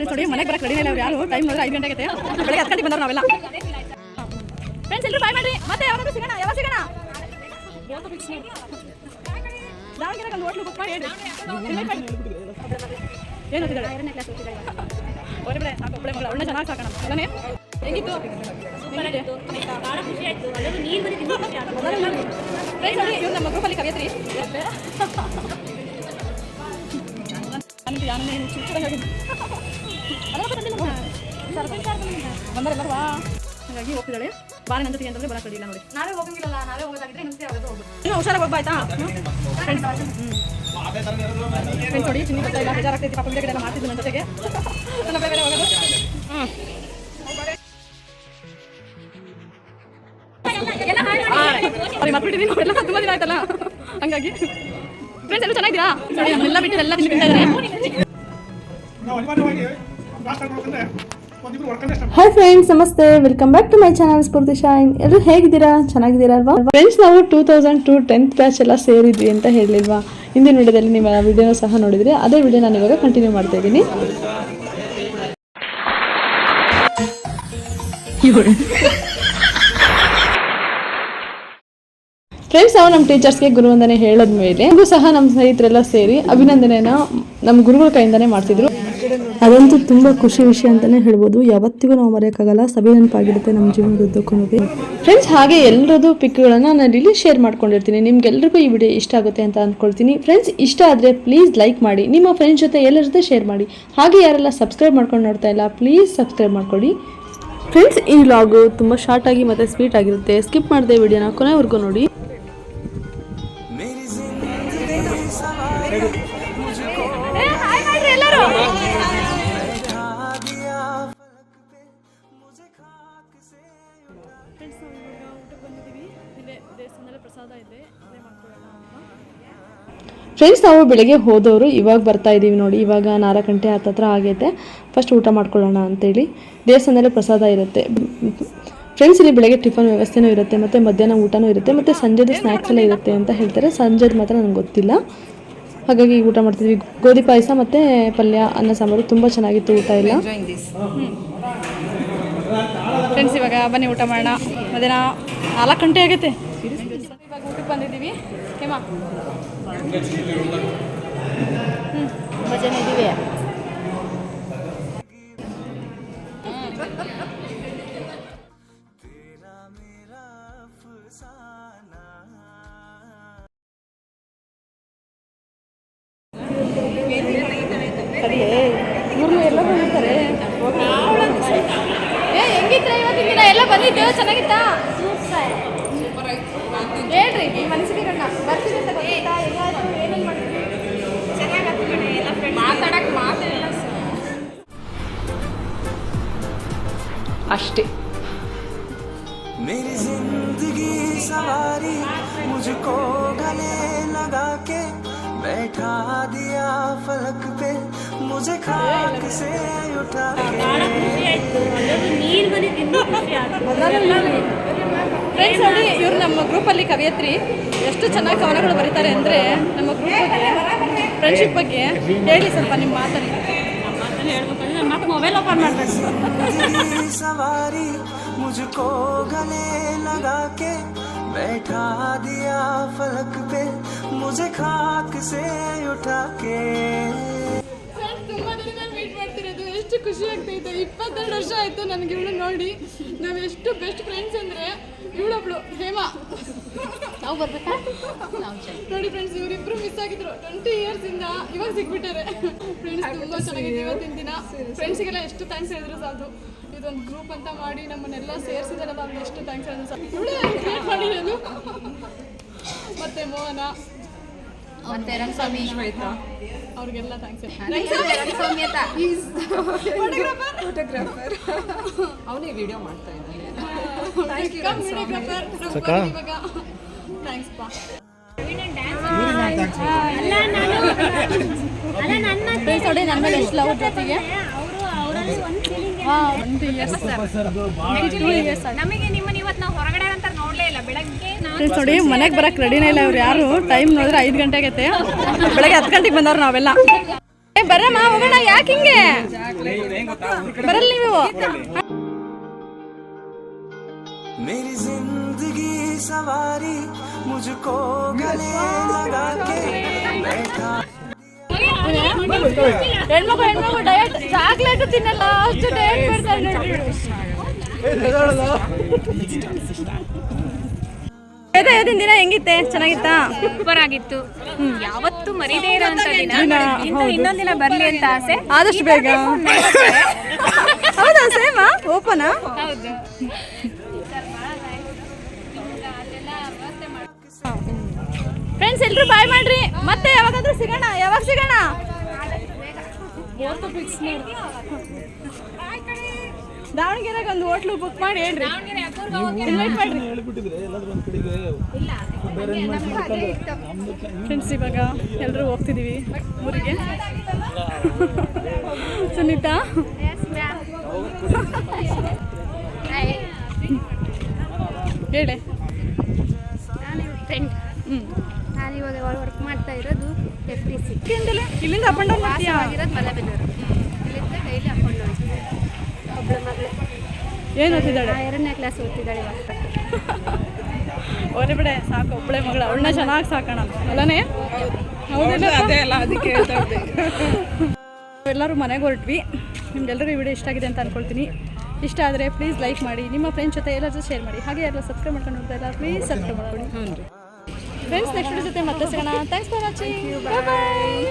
ನೋಡಿ ಮನೆಗೆ ಬರಕ್ಕೆ ರೆಡಿ ಇಲ್ಲ ಅವ್ರು ಯಾರು? ಟೈಮ್ ನೋಡಿದ್ರೆ ಐದು ಗಂಟೆಗೆ ಬೆಳಗ್ಗೆ ಹತ್ತು ಗಂಟೆಗೆ ಬಂದವ್ರು ನಾವೆಲ್ಲ. ಫ್ರೆಂಡ್ಸ್ ಎಲ್ಲರೂ ಬಾಯ್ ಮಾಡ್ರಿ ಮತ್ತೆ ಯಾವಾಗ ಸಿಗೋಣ? ಯಾವಾಗ ಸಿಗೋಣ? ದಾವಣಗೆರೆ ಒಂದು ಹೋಟ್ಲು ಬುಕ್ ಮಾಡಿ ಹೇಳಿ ಏನು ಓದಿದ್ದಾಳೆ ಹೊರಗಡೆ ಸಾಕು ಒಬ್ಬಳೆ ಮಗಳು ಅವಳನ್ನ ಚೆನ್ನಾಗಿ ಸಾಕೋಣ. ಅಲ್ಲನೇ ಹೆಂಗಿತ್ತು? ಹೆಂಗಿದೆ? ಫ್ರೆಂಡ್ಸ್ ನೋಡಿ. ಇವ್ರು ನಮ್ಮ ಗ್ರೂಪಲ್ಲಿ ಕವಿಯತ್ರಿ. ನನಗೆ ಯಾರನ್ನ ಏನು ಚಿಕ್ಕ ಬಂದರೆ ಬರುವ. ಹಾಗಾಗಿ ಹೋಗ್ತಿದ್ದಾಳೆ. ಬಾರಿ ನನ್ನ ಜೊತೆಗೆ ಅಂತಂದ್ರೆ ಬರಕ್ಕೆ ಅಡಿಲ್ಲ ನೋಡಿ. ನಾವೇ ಹೋಗಂಗಿಲ್ಲ ನಾವೇ ಹೋಗೋದಾಗಿದ್ರೆ ಹೋಗ್ಬೇಕು ಇನ್ನೂ ಹುಷಾರಾಗಿ ಹೋಗ್ಬಾ ಆಯ್ತಾ ಫ್ರೆಂಡ್ಸ್ ನೋಡಿ ಚಿನ್ನಿ ಬರ್ತಾ ಇಲ್ಲ. ಬೇಜಾರಾಗ್ತೈತಿ ಪಾಪ ಕಡೆ ಎಲ್ಲ ಮಾಡ್ತಿದ್ದು ನನ್ನ ಜೊತೆಗೆ. ನನ್ನ ಬೇರೆ ಹೋಗೋದು. ಹ್ಞೂ ಮರ್ಬಿಟ್ಟಿದ್ದೀನಿ ನಾವೆಲ್ಲ ತುಂಬ ದಿನ ಆಯ್ತಲ್ಲ? ಹಂಗಾಗಿ. ಫ್ರೆಂಡ್ಸ್ ಎಲ್ಲ ಚೆನ್ನಾಗಿದ್ದೀರಾ? ಸರಿ ನಮ್ಮೆಲ್ಲ ಬಿಟ್ಟು ಎಲ್ಲ ತಿಂದು ತಿಂತಾ ಇದ್ದಾರೆ ನಾವು ಅನಿವಾರ್ಯವಾಗಿ ಲಾಸ್ಟ್ ಟೈಮ್ ನೋಡಿದ್ರೆ ಒಂದಿಬ್ರು ಹೊಡ್ಕೊಂಡೆ ಅಷ್ಟೇ ಹಾಯ್ ಫ್ರೆಂಡ್ಸ್ ನಮಸ್ತೆ. Welcome back to my channel Spoorthi shine ಎಲ್ಲರೂ ಹೇಗಿದ್ದೀರಾ? ಚೆನ್ನಾಗಿದ್ದೀರಾ ಅಲ್ವಾ? ಫ್ರೆಂಡ್ಸ್ ನಾವು two thousand two tenth batch ಎಲ್ಲ ಸೇರಿದ್ವಿ ಅಂತ ಹೇಳಿಲ್ವಾ? ಹಿಂದಿನ ವಿಡಿಯೋದಲ್ಲಿ ನಿಮ್ಮ ವಿಡಿಯೋನ ಸಹ ನೋಡಿದ್ರಿ. ಅದೇ ವಿಡಿಯೋ ನಾನು ಇವಾಗ ಕಂಟಿನ್ಯೂ ಮಾಡ್ತಾ ಇದ್ದೀನಿ. ಫ್ರೆಂಡ್ಸ್ ನಾವು ನಮ್ಮ ಟೀಚರ್ಸ್ಗೆ ಗುರುವಂದನೆ ಹೇಳದ್ಮೇಲೆ ಹಾಗೂ ಸಹ ನಮ್ಮ ಸ್ನೇಹಿತರೆಲ್ಲ ಸೇರಿ ಅಭಿನಂದನೆನ ನಮ್ಮ ಗುರುಗಳ ಕೈಯಿಂದಲೇ ಮಾಡ್ತಿದ್ರು ಅದಂತೂ ತುಂಬ ಖುಷಿ ವಿಷಯ ಅಂತಲೇ ಹೇಳ್ಬೋದು. ಯಾವತ್ತಿಗೂ ನಾವು ಮರೆಯೋಕ್ಕಾಗಲ್ಲ. ಸಭೆ ನೆನಪಾಗಿರುತ್ತೆ ನಮ್ಮ ಜೀವನದುದ್ದಕ್ಕೂ ಫ್ರೆಂಡ್ಸ್ ಹಾಗೆ ಎಲ್ಲರದು ಪಿಕ್ಗಳನ್ನು ನಾನು ಇಲ್ಲಿ ಶೇರ್ ಮಾಡ್ಕೊಂಡಿರ್ತೀನಿ. ನಿಮ್ಗೆಲ್ರಿಗೂ ಈ ವಿಡಿಯೋ ಇಷ್ಟ ಆಗುತ್ತೆ ಅಂತ ಅಂದ್ಕೊಳ್ತೀನಿ ಫ್ರೆಂಡ್ಸ್ ಇಷ್ಟ ಆದರೆ ಪ್ಲೀಸ್ ಲೈಕ್ ಮಾಡಿ. ನಿಮ್ಮ ಫ್ರೆಂಡ್ಸ್ ಜೊತೆ ಎಲ್ಲರ ಜೊತೆ ಶೇರ್ ಮಾಡಿ. ಹಾಗೆ ಯಾರೆಲ್ಲ ಸಬ್ಸ್ಕ್ರೈಬ್ ಮಾಡ್ಕೊಂಡು ನೋಡ್ತಾ ಇಲ್ಲ ಪ್ಲೀಸ್ ಸಬ್ಸ್ಕ್ರೈಬ್ ಮಾಡ್ಕೊಳ್ಳಿ. ಫ್ರೆಂಡ್ಸ್ ಈ ವ್ಲಾಗು ತುಂಬ ಶಾರ್ಟಾಗಿ ಆಗಿ ಮತ್ತು ಸ್ವೀಟ್ ಆಗಿರುತ್ತೆ. ಸ್ಕಿಪ್ ಮಾಡಿದೆ ವಿಡಿಯೋನ ಕೊನೆವರೆಗೂ ನೋಡಿ. ಫ್ರೆಂಡ್ಸ್ ನಾವು ಬೆಳಗ್ಗೆ ಹೋದವರು, ಇವಾಗ ಬರ್ತಾ ಇದ್ದೀವಿ ನೋಡಿ. ಇವಾಗ ನಾಲ್ಕು ಗಂಟೆ ಹತ್ತತ್ರ ಆಗೈತೆ. ಫಸ್ಟ್ ಊಟ ಮಾಡ್ಕೊಳ್ಳೋಣ ಅಂತೇಳಿ. ದೇವಸ್ಥಾನದಲ್ಲಿ ಪ್ರಸಾದ ಇರುತ್ತೆ. ಫ್ರೆಂಡ್ಸ್ ಇಲ್ಲಿ ಬೆಳಗ್ಗೆ ಟಿಫನ್ ವ್ಯವಸ್ಥೆನೂ ಇರುತ್ತೆ, ಮತ್ತು ಮಧ್ಯಾಹ್ನ ಊಟನೂ ಇರುತ್ತೆ, ಮತ್ತು ಸಂಜೆದು ಸ್ನ್ಯಾಕ್ಸ್ ಎಲ್ಲ ಇರುತ್ತೆ ಅಂತ ಹೇಳ್ತಾರೆ. ಸಂಜೆದು ಮಾತ್ರ ನನಗೆ ಗೊತ್ತಿಲ್ಲ. ಹಾಗಾಗಿ ಊಟ ಮಾಡ್ತಿದ್ವಿ. ಗೋಧಿ ಪಾಯಸ ಮತ್ತು ಪಲ್ಯ, ಅನ್ನ ಸಾಂಬಾರು ತುಂಬ ಚೆನ್ನಾಗಿತ್ತು ಊಟ ಎಲ್ಲ. ಫ್ರೆಂಡ್ಸ್ ಇವಾಗ ಬನ್ನಿ ಊಟ ಮಾಡೋಣ. ಮಧ್ಯಾಹ್ನ ನಾಲ್ಕು ಗಂಟೆ ಆಗುತ್ತೆ ಇವಾಗ ಊಟಕ್ಕೆ ಬಂದಿದ್ದೀವಿ. ಹೇಮಾ? ಭಜನೆ ಇದೀವಿ ಇವ್ರನ್ನ ಎಲ್ಲ ಬಂದಿರ್ತಾರೆ ಏ ಹೆಂಗಿದ್ರೆ ಇವತ್ತಿನ ದಿನ ಎಲ್ಲ ಬಂದಿದ್ದು ಚೆನ್ನಾಗಿತ್ತಾ ಹೇಳ್ರಿ ನಿಮ್ಮ ಮನಸ್ಸಿಗೆಗಳನ್ನ ಬರ್ತೀನಿ ಅಂತ ಗೊತ್ತಿತ್ತಾ ಎಲ್ಲಾದ್ರೂ ಏನೇನು ಮಾಡ್ತೀವಿ ಮಾತಾಡಕ್ಕೆ ಮಾತಿಲ್ಲ ಅಷ್ಟೇ मेरी जिंदगी सवारी मुझको गले लगा के बैठा दिया फलक पे मुझे खाक से उठा के ಫ್ರೆಂಡ್ಸ್ ನೋಡಿ ಇವ್ರು ನಮ್ಮ ಗ್ರೂಪಲ್ಲಿ ಕವಿಯತ್ರಿ ಎಷ್ಟು ಚೆನ್ನಾಗಿ ಕವನಗಳು ಬರೀತಾರೆ ಅಂದರೆ ನಮ್ಮ ಗ್ರೂಪ್ ಬಗ್ಗೆ ಫ್ರೆಂಡ್ಶಿಪ್ ಬಗ್ಗೆ ಹೇಳಿ ಸ್ವಲ್ಪ ನಿಮ್ಮ ಮಾತಲ್ಲಿ ಹೇಳ್ಬೇಕಂದ್ರೆ ನನ್ನ ಮಾತು ಮೊಬೈಲ್ ಓಪನ್ ಮಾಡಬೇಕು जिंदगी सवारी मुझको गले लगा के बैठा दिया फलक पे मुझे खाक से उठा के ತುಂಬ ದಿನ ಮೀಟ್ ಮಾಡ್ತಿರೋದು ಎಷ್ಟು ಖುಷಿ ಆಗ್ತೈತೆ ಇಪ್ಪತ್ತೆರಡು ವರ್ಷ ಆಯಿತು ನನಗೆ ಇವಳು ನೋಡಿ ನಾವು ಎಷ್ಟು ಬೆಸ್ಟ್ ಫ್ರೆಂಡ್ಸ್ ಅಂದರೆ ಇವಳೊಬ್ಳು ಹೇಮಾ ನಾವು ಬರ್ಬೇಕಾ ನೋಡಿ ಫ್ರೆಂಡ್ಸ್ ಇವರಿಬ್ರು ಮಿಸ್ ಆಗಿದ್ರು ಟ್ವೆಂಟಿ ಇಯರ್ಸ್ ಇಂದ ಇವಾಗ ಸಿಕ್ಬಿಟ್ಟಾರೆ ಫ್ರೆಂಡ್ಸ್ ತುಂಬಾ ಚೆನ್ನಾಗಿದೆ ಇವತ್ತಿನ ದಿನ ಫ್ರೆಂಡ್ಸಿಗೆಲ್ಲ ಎಷ್ಟು ಥ್ಯಾಂಕ್ಸ್ ಹೇಳಿದ್ರು ಸಾಕು ಇದೊಂದು ಗ್ರೂಪ್ ಅಂತ ಮಾಡಿ ನಮ್ಮನ್ನೆಲ್ಲ ಸೇರಿಸಿದಾರಲ್ಲ ಅವ್ರಿಗೆ ಎಷ್ಟು ಥ್ಯಾಂಕ್ಸ್ ಹೇಳಿದ್ರು ಸರ್ ಇವಳೇ ಕ್ರಿಯೇಟ್ ಮಾಡಿರೋದು ಮತ್ತೆ ಮೋಹನ ಮತ್ತೆ ರಂಗಸ್ವಾಮಿ. ಅವ್ರಿಗೆಲ್ಲ ಥ್ಯಾಂಕ್ಸ್ ಫೋಟೋಗ್ರಾಫರ್ ಅವನೇ ವಿಡಿಯೋ ಮಾಡ್ತಾ ಇದ್ದಾನೆ. ಥ್ಯಾಂಕ್ಸ್ ಪಾ. ನಾನು ಅಲ್ಲ ನನ್ನ ಮೇಲೆ ಎಷ್ಟು ಲವ್ ಜೊತೆಗೆ. ಒಂದು ಇಯರ್ಸ್ ನಮಗೆ ನಿಮ್ಮನ್ನ ಇವತ್ತು ನಾವು ಹೊರಗಡೆ ಅಂತ ನೋಡ್ಲೇ ಇಲ್ಲ ಬೆಳಗ್ಗೆ ನಾನು ಫ್ರೆಂಡ್ಸ್ ನೋಡಿ ಮನೆಗೆ ಬರಕ್ಕೆ ರೆಡಿನೇ ಇಲ್ಲ ಅವ್ರು ಯಾರು ಟೈಮ್ ನೋಡಿದ್ರೆ ಐದು ಗಂಟೆ ಆಗೈತೆ ಬೆಳಗ್ಗೆ ಹತ್ತು ಗಂಟೆಗೆ ಬಂದವ್ರು ನಾವೆಲ್ಲ ಏ ಬರಮ್ಮ ಹೋಗೋಣ ಯಾಕೆ ಹಿಂಗೆ ಬರಲ್ಲ ನೀವು मेरी जिंदगी सवारी मुझको गले लगा के बैठा ಹೆಣ್ಮಗು ಹೆಣ್ಮಗು ಡಯಟ್ ಚಾಕ್ಲೇಟ್ ತಿನ್ನಲ್ಲ ಅಷ್ಟು ಡಯಟ್ ಮಾಡ್ತಾರೆ ಎದೆ ಎದಿನ ದಿನ ಹೆಂಗಿತ್ತೆ? ಚೆನ್ನಾಗಿತ್ತಾ? ಸೂಪರ್ ಆಗಿತ್ತು. ಯಾವತ್ತು ಮರಿದೇ ಇರೋ ದಿನ. ಇಂಥ ಇನ್ನೊಂದ್ ದಿನ ಬರ್ಲಿ ಅಂತ ಆಸೆ. ಆದಷ್ಟು ಬೇಗ. ಹೌದಾ ಸೇಮ್ ಓಪನಾ ಹೌದು. ಫ್ರೆಂಡ್ಸ್ ಎಲ್ರು ಬಾಯ್ ಮಾಡ್ರಿ. ಮತ್ತೆ ಯಾವಾಗಾದ್ರೂ ಸಿಗೋಣ ಯಾವಾಗ ಸಿಗೋಣ? ದಾವಣಗೆರೆಗೆ ಒಂದು ಹೋಟ್ಲು ಬುಕ್ ಮಾಡಿ ಹೇಳ್ರಿ. ಇನ್ವೈಟ್ ಮಾಡ್ರಿ. ಫ್ರೆಂಡ್ಸ್ ಇವಾಗ ಎಲ್ಲರೂ ಹೋಗ್ತಿದ್ದೀವಿ ಊರಿಗೆ. ಸುನೀತಾ? ಹೇಳಿ ಫ್ರೆಂಡ್ ನಾನು ಇವಾಗ ಮಾಡ್ತಾ ಇರೋದು ಎಫ್ ಡಿ ಸಿ ಇಲ್ಲಿಂದ ಅಪ್ ಡೌನ್ ಆಗಿರೋದು ಮಲೆಬೆನ್ನೂರು ಇಲ್ಲಿಂದ ಡೈಲಿ ಅಪ್ಕೊಂಡು ಹೋಗ್ತೀನಿ ಒಬ್ಬಳು ಮಗಳು. ಏನು ಓದ್ತಿದ್ದಾಳೆ? ಎರಡನೇ ಕ್ಲಾಸ್ ಓದ್ತಿದ್ದಾಳೆ ಓದಿ ಬಿಡೆ ಸಾಕು ಒಬ್ಬಳೆ ಮಗಳ. ಅವಳನ್ನ ಚೆನ್ನಾಗಿ ಸಾಕೋಣ. ಅಲ್ಲನೇ ಹೌದಿಲ್ಲ? ಅದೇ ಅಲ್ಲ ಅದಕ್ಕೆ ಹೇಳ್ತಾ ಎಲ್ಲರೂ ಮನೆಗೆ ಹೊರಟ್ವಿ. ನಿಮ್ಗೆಲ್ಲರೂ ಈ ವಿಡಿಯೋ ಇಷ್ಟ ಆಗಿದೆ ಅಂತ ಅನ್ಕೊಳ್ತೀನಿ. ಇಷ್ಟ ಆದರೆ ಪ್ಲೀಸ್ ಲೈಕ್ ಮಾಡಿ ನಿಮ್ಮ ಫ್ರೆಂಡ್ಸ್ ಜೊತೆ ಎಲ್ಲರ ಜೊತೆ ಶೇರ್ ಮಾಡಿ. ಹಾಗೆ ಎಲ್ಲ ಸಬ್ಸ್ಕ್ರೈಬ್ ಮಾಡ್ಕೊಂಡು ಹೋಗ್ತಾ ಇಲ್ಲ ಪ್ಲೀಸ್ ಸಬ್ಸ್ಕ್ರೈಬ್ ಮಾಡ್ಕೊಳ್ಳಿ. ಫ್ರೆಂಡ್ಸ್ ನೆಕ್ಸ್ಟ್ ಜೊತೆ ಮತ್ತೆ ಸಿಗೋಣ. Thanks for watching bye